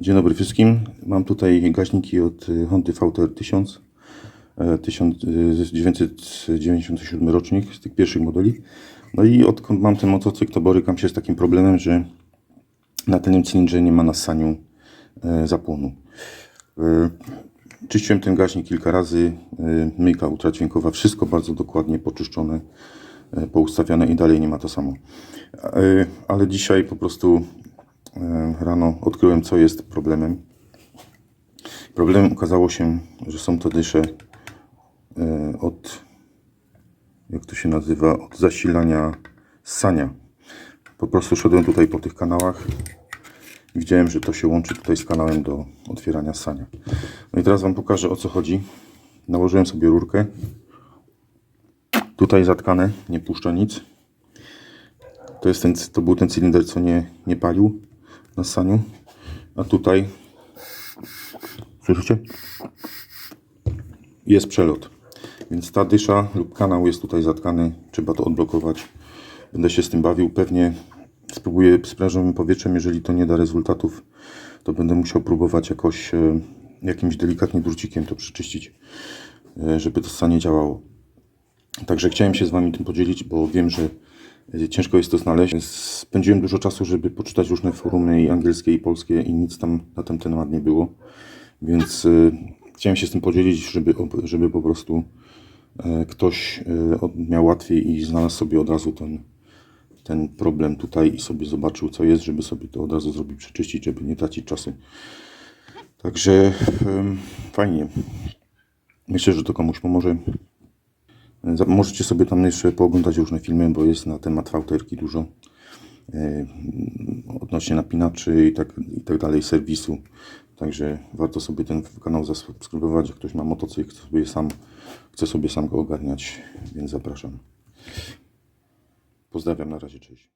Dzień dobry wszystkim. Mam tutaj gaźniki od Hondy VTR 1000. e, 1997 rocznik z tych pierwszych modeli. No i odkąd mam ten motocykl, to borykam się z takim problemem, że na tylnym cylindrze nie ma na ssaniu e, zapłonu. E, Czyściłem ten gaźnik kilka razy, e, myjka ultradźwiękowa, wszystko bardzo dokładnie poczyszczone, poustawiane i dalej nie ma to samo. Ale dzisiaj po prostu rano odkryłem, co jest problemem. Problemem okazało się, że są to dysze e, od, jak to się nazywa, od zasilania ssania. Po prostu szedłem tutaj po tych kanałach i widziałem, że to się łączy tutaj z kanałem do otwierania ssania. No i teraz Wam pokażę o co chodzi. Nałożyłem sobie rurkę. Tutaj zatkane, nie puszcza nic. To, jest ten, to był ten cylinder, co nie, nie palił na ssaniu. A tutaj, słyszycie? Jest przelot. Więc ta dysza lub kanał jest tutaj zatkany. Trzeba to odblokować. Będę się z tym bawił. Pewnie spróbuję sprężonym powietrzem. Jeżeli to nie da rezultatów, to będę musiał próbować jakoś e, jakimś delikatnie drucikiem to przeczyścić, e, żeby to ssanie działało. Także chciałem się z Wami tym podzielić, bo wiem, że ciężko jest to znaleźć. Spędziłem dużo czasu, żeby poczytać różne forumy i angielskie i polskie i nic tam na ten temat nie było. Więc e, chciałem się z tym podzielić, żeby, żeby po prostu e, ktoś miał łatwiej i znalazł sobie od razu ten, ten problem tutaj i sobie zobaczył co jest, żeby sobie to od razu zrobić, przeczyścić, żeby nie tracić czasu. Także fajnie. Myślę, że to komuś pomoże. Możecie sobie tam jeszcze pooglądać różne filmy, bo jest na temat VTR-ki dużo. E, odnośnie napinaczy i tak, i tak dalej, serwisu. Także warto sobie ten kanał zasubskrybować. Jak ktoś ma motocykl, chce sobie sam, chce sobie sam go ogarniać, więc zapraszam. Pozdrawiam, na razie, cześć.